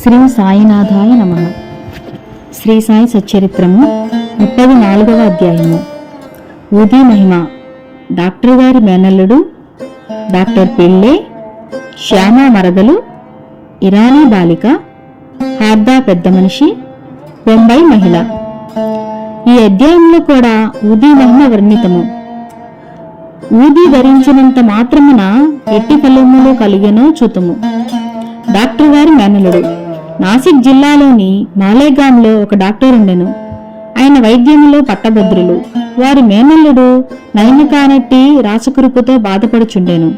శ్రీ సాయినాథాయ నమ. శ్రీ సాయి సచ్చరిత్రము ముప్పై నాలుగవ అధ్యాయము. ఉది మహిమ. డాక్టర్ గారి మేనల్లుడు డాక్టర్ పిళ్ళే శ్యామ మరదలు ఇరానీ బాలిక హార్దా పెద్ద మనిషి బొంబై మహిళ. ఈ అధ్యాయంలో కూడా ఉది మహిమ వర్ణితము. ఊది ధరించినంత మాత్రమున ఎట్టి ఫలములు కలిగెనో చూతుము. డాక్టర్ గారి మేనలుడు నాసిక్ జిల్లాలోని మాలేగాంలో ఒక డాక్టర్ ఉండెను. ఆయన వైద్యములో పట్టభద్రులు. వారి మేనల్లుడు నయము కానట్టి రాసకురుపుతో బాధపడుచుండెను.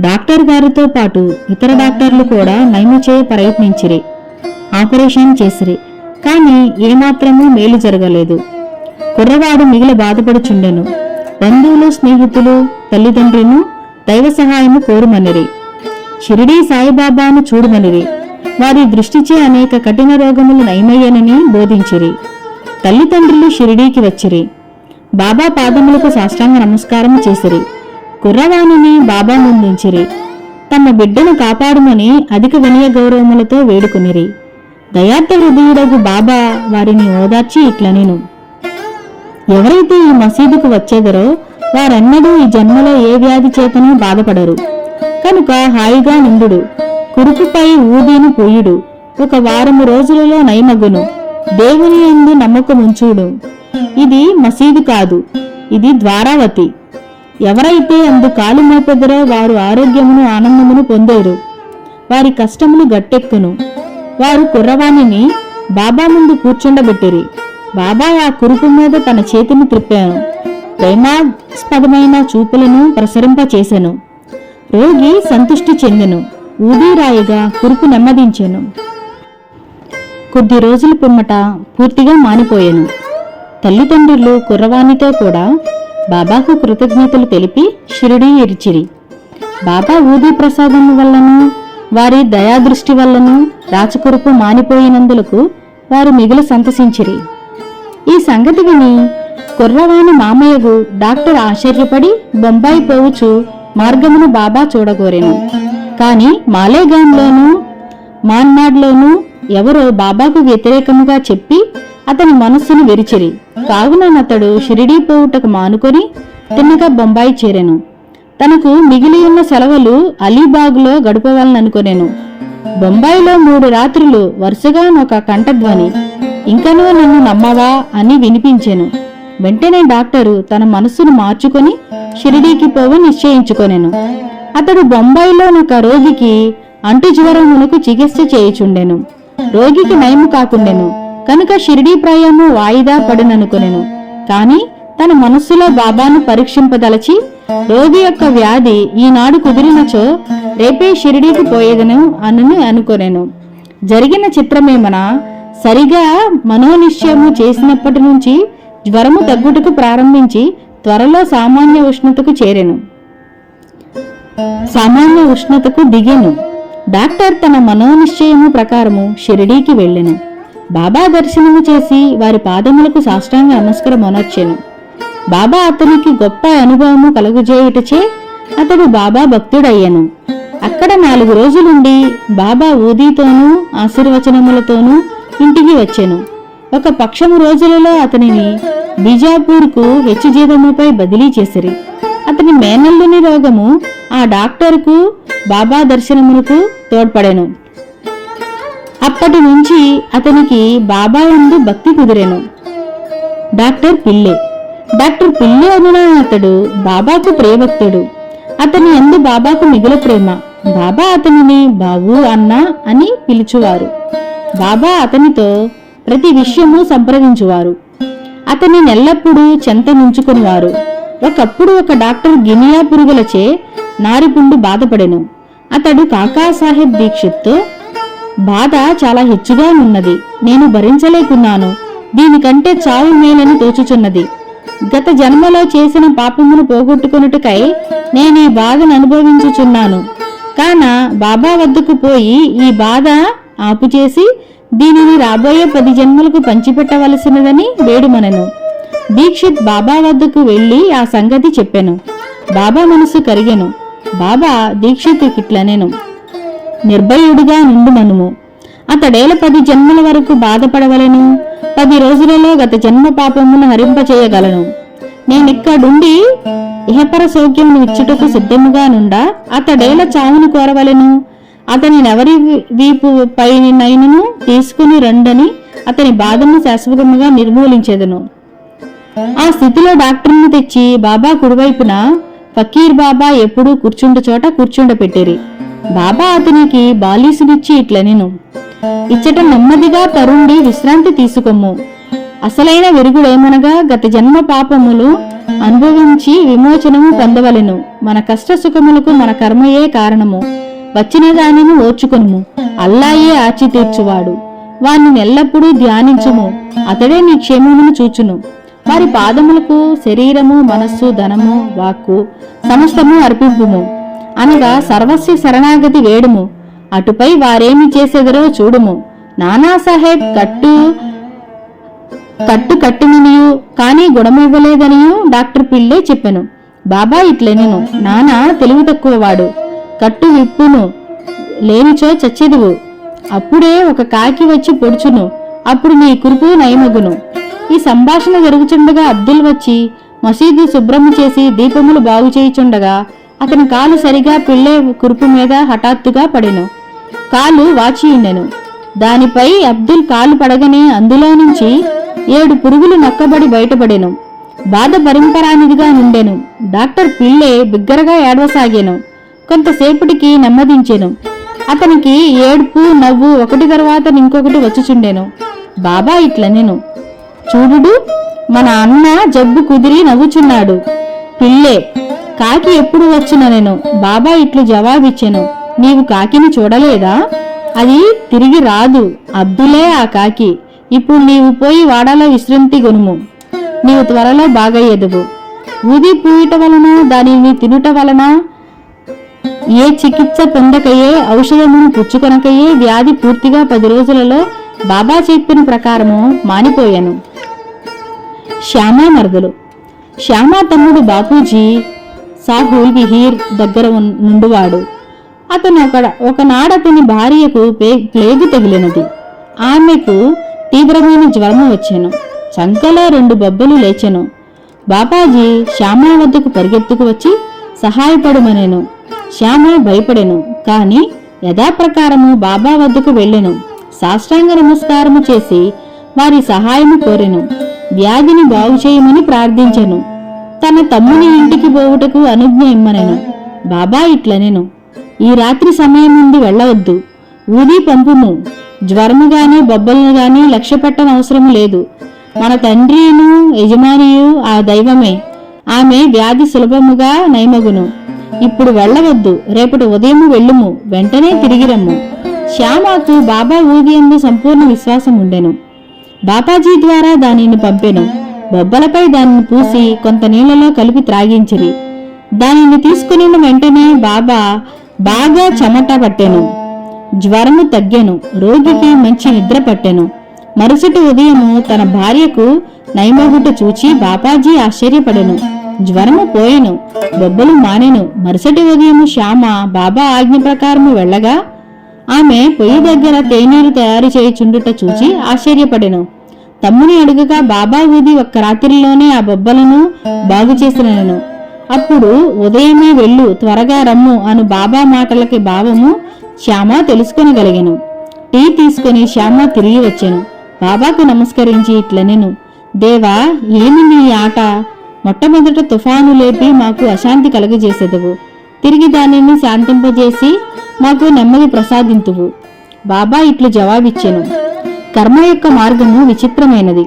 డాక్టర్ గారితో పాటు ఇతర డాక్టర్లు కూడా నయము చేయ ప్రయత్నించిరి. ఆపరేషన్ చేసిరి. కానీ ఏమాత్రమూ మేలు జరగలేదు. కుర్రవాడు మిగిలి బాధపడుచుండెను. బంధువులు స్నేహితులు తల్లిదండ్రులను దైవ సహాయము కోరుమనిరి. షిరిడీ సాయిబాబాను చూడమనిరి. వారి దృష్టిచే అనేక కఠిన రోగములు నయమయ్యనని బోధించిరి. తల్లిదండ్రులు షిరిడీకి వచ్చిరి. బాబా పాదములకు సాష్టాంగ నమస్కారం చేసిరి. కుర్రవాణిని బాబా ముందుంచిరి. తమ బిడ్డను కాపాడుమని అధిక వినయ గౌరవములతో వేడుకునిరి. దయార్థ హృదయుడగు బాబా వారిని ఓదార్చి ఇట్లనెను. ఎవరైతే ఈ మసీదుకు వచ్చేదరో వారన్నడూ ఈ జన్మలో ఏ వ్యాధి చేతనూ బాధపడరు. కనుక హాయిగా నిందుడు కురుపుపై ఊదీని పోయుడు. ఒక వారము రోజులలో నయమగును దేవుని ఎందు నమ్మకముంచుడు ఇది మసీదు కాదు ఇది ద్వారావతి. ఎవరైతే అందు కాలు మోపెదరో వారు ఆరోగ్యమును ఆనందమును పొందేరు. వారి కష్టములు గట్టెక్కును. వారు కుర్రవాణిని బాబా ముందు కూర్చుండబెట్టిరి. బాబా ఆ కురుపు మీద తన చేతిని త్రిప్పాను. ప్రేమాస్పదమైన చూపులను ప్రసరింపచేశాను రోగి సంతుష్టి చెందెను. ఊదిరాయిగా కురుపు నెమ్మదించాను. కొద్ది రోజుల పిమ్మట పూర్తిగా మానిపోయాను. తల్లిదండ్రులు కుర్రవాణితో కూడా బాబాకు కృతజ్ఞతలు తెలిపి షిరిడీ ఇరిచిరి బాబా ఊదీ ప్రసాదం వల్లను వారి దయాదృష్టి వల్లను రాచకురుపు మానిపోయినందులకు వారు మిగులు సంతసించిరి. ఈ సంగతి విని కుర్రవాణి మామయ్యకు డాక్టర్ ఆశ్చర్యపడి బొంబాయి పోవచ్చు మార్గమును బాబా చూడగోరెను. కానీ మాలేగాంలోనూ మాన్మాడ్లోనూ ఎవరో బాబాకు వ్యతిరేకముగా చెప్పి అతని మనస్సును విరిచిరి. కావున అతడు షిరిడీ పోవుటకు మానుకొని తిన్నగా బొంబాయి చేరెను. తనకు మిగిలి ఉన్న సెలవులు అలీబాగ్లో గడపవాలననుకొనెను. బొంబాయిలో మూడు రాత్రులు వరుసగా ఒక కంఠధ్వని ఇంకనూ నన్ను నమ్మవా అని వినిపించెను. వెంటనే డాక్టరు తన మనస్సును మార్చుకొని షిరిడీకి పోవ నిశ్చయించుకొనెను. అతడు బొంబాయిలో ఒక రోగికి అంటు జ్వరమునకు చికిత్స చేయుచుండెను. రోగికి నయము కాకుండెను. కనుక షిరిడీ ప్రయాణము వాయిదా పడుననుకొనెను. కాని తన మనస్సులో బాబాను పరీక్షింపదలచి రోగి యొక్క వ్యాధి ఈనాడు కుదిరినచో రేపే షిరిడీకి పోయేదను అని అనుకొనెను. జరిగిన చిత్రమేమన సరిగా మనోనిశ్చయము చేసినప్పటి నుంచి జ్వరము తగ్గుటకు ప్రారంభించి త్వరలో సామాన్య ఉష్ణతకు చేరెను. సామాన్య ఉష్ణతకు దిగెను. డాక్టర్ తన మనోనిశ్చయము ప్రకారము షిరిడీకి వెళ్ళెను. బాబా దర్శనము చేసి వారి పాదములకు సాష్టాంగ నమస్కారం అనొచ్చెను బాబా అతనికి గొప్ప అనుభవము కలుగజేయుటచే అతడు బాబా భక్తుడయ్యను. అక్కడ నాలుగు రోజులుండి బాబా ఊదీతోనూ ఆశీర్వచనములతోనూ ఇంటికి వచ్చెను. ఒక పక్షము రోజులలో అతనిని బీజాపూర్కు హెచ్చు జీతముపై బదిలీ చేసిరి. అతని మేనల్లుని రోగము ఆ డాక్టర్కు బాబా దర్శనమునకు తోడ్పడెను. అప్పటి నుంచి అతనికి బాబా యందు భక్తి కుదిరెను. డాక్టర్ పిల్లే. డాక్టర్ పిల్లే అను అతడు బాబాకు ప్రియభక్తుడు. అతని ఎందు బాబాకు మిగుల ప్రేమ. బాబా అతనిని బాబు అన్న అని పిలుచువారు. బాబా అతనితో ప్రతి విషయము సంప్రదించువారు. అతని నెల్లప్పుడూ చెంత నుంచుకునివారు. ఒకప్పుడు ఒక డాక్టర్ గినియా పురుగులచే నారిపుండు బాధపడెను. అతడు కాకాసాహెబ్ దీక్షిత్తో బాధ చాలా హెచ్చుగా ఉన్నది నేను భరించలేకున్నాను. దీనికంటే చావు మేలని తోచుచున్నది. గత జన్మలో చేసిన పాపమును పోగొట్టుకున్నట్టుకై నేను ఈ బాధను అనుభవించుచున్నాను. కాన బాబా వద్దకు పోయి ఈ బాధ ఆపుచేసి దీనిని రాబోయే పది జన్మలకు పంచిపెట్టవలసినదని వేడుమనెను. దీక్షిత్ బాబా వద్దకు వెళ్ళి ఆ సంగతి చెప్పాను. బాబా మనసు కరిగాను. బాబా దీక్షిత్ ఇట్లనెను. నిర్భయుడిగా నుండు మనుము అతడేల పది జన్మల వరకు బాధపడవలను. పది రోజులలో గత జన్మ పాపమును హరింపచేయగలను. నేనిక్కడుండి ఇహపర సౌఖ్యమును ఇచ్చుటకు సిద్ధముగా నుండా అతడేల చావును కోరవలెను. అతని ఎవరి వీపు పైనైనను తీసుకుని రండని అతని బాధను శాశ్వతముగా నిర్మూలించేదను. ఆ స్థితిలో డాక్టర్ని తెచ్చి బాబా కుడివైపున ఫకీర్ బాబా ఎప్పుడూ కూర్చుండ చోట కూర్చుండపెట్టిరి. బాబా అతనికి బాలీసునిచ్చి ఇట్లనెను ఇచ్చట నెమ్మదిగా తరుండి విశ్రాంతి తీసుకొమ్ము. అసలైన వెరుగుడేమనగా గత జన్మ పాపములు అనుభవించి విమోచనము పొందవలెను. మన కష్ట సుఖములకు మన కర్మయే కారణము. వచ్చిన దానిని ఓర్చుకొనుము. అల్లాయే ఆచి తీర్చువాడు వాణ్ణి ఎల్లప్పుడూ ధ్యానించుము. అతడే నీ క్షేమమును చూచును. వారి పాదములకు శరీరము మనస్సు ధనము వాక్కు సమస్తము అర్పింపుము. అనగా సర్వస్వ శరణాగతి వేడుము. అటుపై వారేమి చేసేదరో చూడుము. నానాసాహెబ్ కట్టు కట్టు కట్టుననియు కానీ గుణమివ్వలేదనియు డాక్టర్ పిల్లే చెప్పెను. బాబా ఇట్లెనెను. నానా తెలివి తక్కువవాడు. కట్టు విప్పును లేనిచో చచ్చెదువు. అప్పుడే ఒక కాకి వచ్చి పొడుచును. అప్పుడు నీ కురుపు నయమగును. ఈ సంభాషణ జరుగుచుండగా అబ్దుల్ వచ్చి మసీదు శుభ్రము చేసి దీపములు బాగు చేయుచుండగా అతని కాలు సరిగా పిల్లే కురుపు మీద హఠాత్తుగా పడెను. కాలు వాచియుండెను దానిపై అబ్దుల్ కాలు పడగనే అందులో నుంచి ఏడు పురుగులు నక్కబడి బయటపడెను. బాధ పరింపరానిదిగా నుండెను. డాక్టర్ పిల్లే బిగ్గరగా ఏడవసాగాను. కొంతసేపటికి నెమ్మదించెను. అతనికి ఏడుపు నవ్వు ఒకటి తర్వాత ఇంకొకటి వచ్చుచుండెను. బాబా ఇట్లనెను. చూడుడు మన అన్న జబ్బు కుదిరి నవ్వుచున్నాడు. పిల్లే కాకి ఎప్పుడు వచ్చిన నేను? బాబా ఇట్లు జవాబిచ్చెను. నీవు కాకిని చూడలేదా? అది తిరిగి రాదు. అబ్దులే ఆ కాకి. ఇప్పుడు నీవు పోయి వాడాలో విశ్రాంతి గొనుము. నీవు త్వరలో బాగయ్యదువు. ఊది పూయట వలన దానిని తినుట వలన ఏ చికిత్స పొందకయే ఔషధమును పుచ్చుకొనకయే వ్యాధి పూర్తిగా పది రోజులలో బాబా చెప్పిన ప్రకారము మానిపోయాను. శ్యామా మరదలు. శ్యామా తమ్ముడు బాపూజీ సాహుల్ విహీర్ దగ్గర నుండివాడు. అతను ఒక ఒకనాడు అతని భార్యకు పే- ప్లేగు తగిలినది. ఆమెకు తీవ్రమైన జ్వరము వచ్చాను. చంకలో రెండు బొబ్బలు లేచెను. బాపాజీ శ్యామా వద్దకు పరిగెత్తుకు వచ్చి సహాయపడమనేను. శ్యామ భయపడెను. కాని యథాప్రకారము బాబా వద్దకు వెళ్ళెను. సాష్టాంగ నమస్కారము చేసి వారి సహాయము కోరెను. వ్యాధిని బాగు చేయమని ప్రార్థించెను. తన తమ్ముని ఇంటికి పోవుటకు అనుజ్ఞ ఇమ్మనెను. బాబా ఇట్లనెను ఈ రాత్రి సమయం నుండి వెళ్ళవద్దు. ఊది పంపుము. జ్వరము గాని బొబ్బలను గాని లక్ష్య అవసరం లేదు. మన తండ్రిను యజమానియు ఆ దైవమే. ఆమె వ్యాధి సులభముగా నయమగును ఇప్పుడు వెళ్ళవద్దు. రేపటి ఉదయం వెళ్ళుము. వెంటనే తిరిగిరమ్ము. శ్యామకు బాబా ఊది ఎందు సంపూర్ణ విశ్వాసం ఉండెను బాపాజీ ద్వారా దానిని పంపెను. బొబ్బలపై దానిని పూసి కొంత నీళ్ళలో కలిపి త్రాగించిరి. దానిని తీసుకుని వెంటనే బాబా బాగా చెమట పట్టెను. జ్వరము తగ్గెను. రోగికి మంచి నిద్ర పట్టెను. మరుసటి ఉదయము తన భార్యకు నైమగుట చూచి బాపాజీ ఆశ్చర్యపడెను. జ్వరము పోయెను. బొబ్బలు మానెను. మరుసటి ఉదయము శ్యామ బాబా ఆజ్ఞ ప్రకారము వెళ్ళగా ఆమె పొయ్యి దగ్గర తేనీరు తయారు చేయుచుండుట చూచి ఆశ్చర్యపడెను. తమ్ముని అడుగగా బాబా వీధి ఒక్క రాత్రిలోనే ఆ బొబ్బలను బాగు చేసినను. అప్పుడు ఉదయమే వెళ్ళు త్వరగా రమ్ము అను బాబా మాటలకి భావము శ్యామ తెలుసుకొనగలిగాను. టీ తీసుకుని శ్యామ తిరిగి వచ్చాను. బాబాకు నమస్కరించి ఇట్ల నేను దేవా ఏమి నీ ఆట? మొట్టమొదట తుఫాను లేపి మాకు అశాంతి కలుగజేసేదవు. తిరిగి దానిని శాంతింపజేసి మాకు నెమ్మది ప్రసాదింతువు. బాబా ఇట్లు జవాబిచ్చెను. కర్మ యొక్క మార్గము విచిత్రమైనది.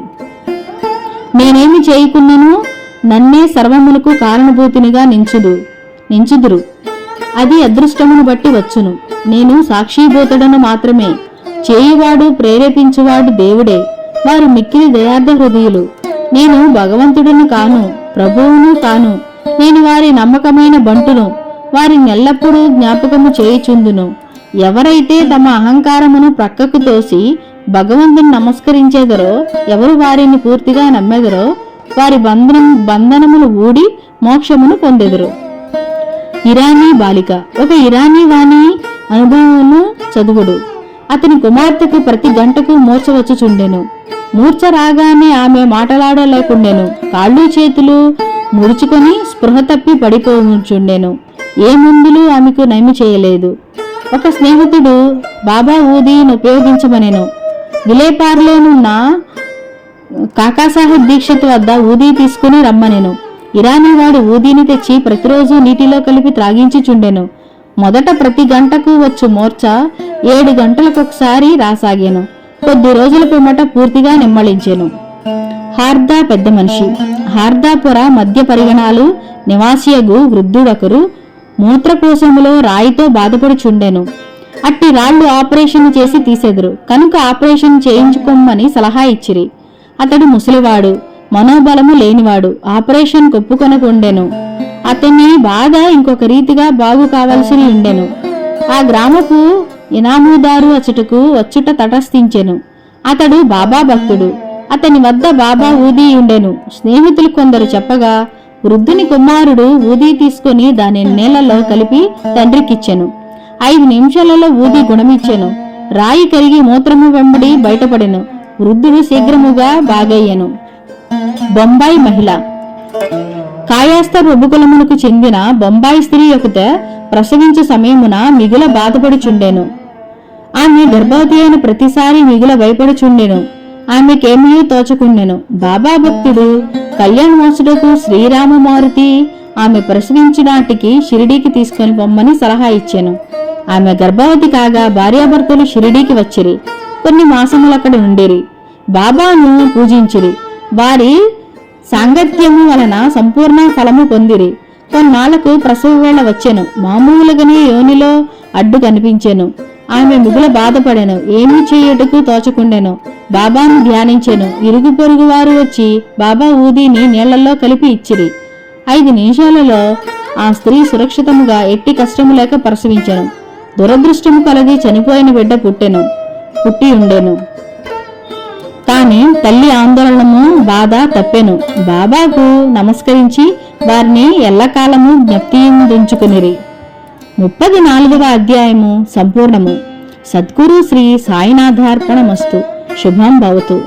నేనేమి చేయకున్నను నన్నే సర్వములకు కారణభూతినిగా నించుదు నించుదురు. అది అదృష్టమును బట్టి వచ్చును. నేను సాక్షిభూతుడను మాత్రమే. చేయువాడు ప్రేరేపించువాడు దేవుడే. వారు మిక్కిలి దయార్థ హృదయులు. నేను భగవంతుడును కాను ప్రభువును కాను. నేను వారి నమ్మకమైన బంటును. వారిని ఎల్లప్పుడూ జ్ఞాపకము చేయుచుందును. ఎవరైతే తమ అహంకారమును ప్రక్కకు తోసి భగవంతుని నమస్కరించేదరో ఎవరు వారిని పూర్తిగా నమ్మెదరో వారి బంధనం బంధనములు ఊడి మోక్షమును పొందెదరు. ఇరానీ బాలిక. ఒక ఇరానీ వాణి అనుభవమును చదువుడు. అతని కుమార్తెకు ప్రతి గంటకు మూర్చ వచ్చుచుండెను. మూర్ఛ రాగానే ఆమె మాటలాడలేకుండెను. కాళ్ళు చేతులు ముడుచుకొని స్పృహ తప్పి పడిపోచుండెను ఏ మందులు ఆమెకు నయము చేయలేదు. ఒక స్నేహితుడు బాబా ఊదీని ఉపయోగించమనేను విలేపార్లోనున్న కాకాసాహెబ్ దీక్షిత్ వద్ద ఊదీ తీసుకుని రమ్మనేను. ఇరానీ వాడు ఊదీని తెచ్చి ప్రతిరోజు నీటిలో కలిపి త్రాగించుచుండెను. మొదట ప్రతి గంటకు వచ్చు మోర్చ ఏడు గంటలకొకసారి రాసాగాను. కొద్ది రోజుల పిమ్మట పూర్తిగా నిమ్మళించాను హార్దా పెద్ద మనిషి. హార్దాపుర మధ్య పరిగణాలు నివాసియగు వృద్ధుడొకరు మూత్రకోశములో రాయితో బాధపడుచుండెను. అట్టి రాళ్ళు ఆపరేషన్ చేసి తీసెదరు. కనుక ఆపరేషన్ చేయించుకోమని సలహా ఇచ్చిరి. అతడు ముసలివాడు మనోబలము లేనివాడు ఆపరేషన్ కొప్పుకొనకుండెను. అతని బాధ ఇంకొక రీతిగా బాగు కావలసి ఉండెను. ఆ గ్రామపు ఇనాముదారు అచ్చటకు వచ్చుట తటస్థించెను. అతడు బాబా భక్తుడు. అతని వద్ద బాబా ఊదీ ఉండెను. స్నేహితులు కొందరు చెప్పగా వృద్ధుని కుమారుడు ఊదీ తీసుకుని దాని నీళ్ళలో కలిపి తండ్రికిచ్చెను. ఐదు నిమిషాలలో ఊది గుణమిచ్చెను. రాయి కరిగి మూత్రము వెంబడి బయటపడెను. వృద్ధుడు శీఘ్రముగా బాగయ్యెను. బొంబాయి మహిళ. కాయాస్త ప్రభుకులమునకు చెందిన బొంబాయి స్త్రీ యొక్క ప్రసవించే సమయమున మిగుల బాధపడుచుండెను. ఆమె గర్భవతి అయిన ప్రతిసారి మిగుల భయపడుచుండెను. ఆమెకేమీ తోచకుండెను. బాబా భక్తుడు కళ్యాణ్ శ్రీరామమారుతి శ్రీరామ ఆమె ప్రసవించినాటికి షిరిడీకి తీసుకొని పొమ్మని సలహా ఇచ్చాను. ఆమె గర్భవతి కాగా భార్యాభర్తలు షిరిడీకి వచ్చిరి. కొన్ని మాసములు అక్కడ ఉండిరి. బాబాను పూజించిరి. వారి సాంగత్యము వలన సంపూర్ణ ఫలము పొందిరి. కొన్నాళ్ళకు ప్రసవ వేళ వచ్చెను. మామూలుగానే యోనిలో అడ్డు కనిపించెను. ఆమె మిగుల బాధపడెను. ఏమీ చేయుటకు తోచకుండెను. బాబాను ధ్యానించెను. ఇరుగు పొరుగు వారు వచ్చి బాబా ఊదీని నీళ్ళలో కలిపి ఇచ్చిరి. ఐదు నిమిషాలలో ఆ స్త్రీ సురక్షితముగా ఎట్టి కష్టము లేక ప్రసవించెను. దురదృష్టము కలది చనిపోయిన బిడ్డ పుట్టెను. పుట్టి ఉండెను. కాని తల్లి ఆందోళనము బాధ తప్పెను. బాబాకు నమస్కరించి వారిని ఎల్లకాలము జ్ఞప్తించుకునిరి ముప్పది నాలుగవ అధ్యాయము సంపూర్ణము. సద్గురు శ్రీ సాయినాథార్పణమస్తు. శుభం భవతు.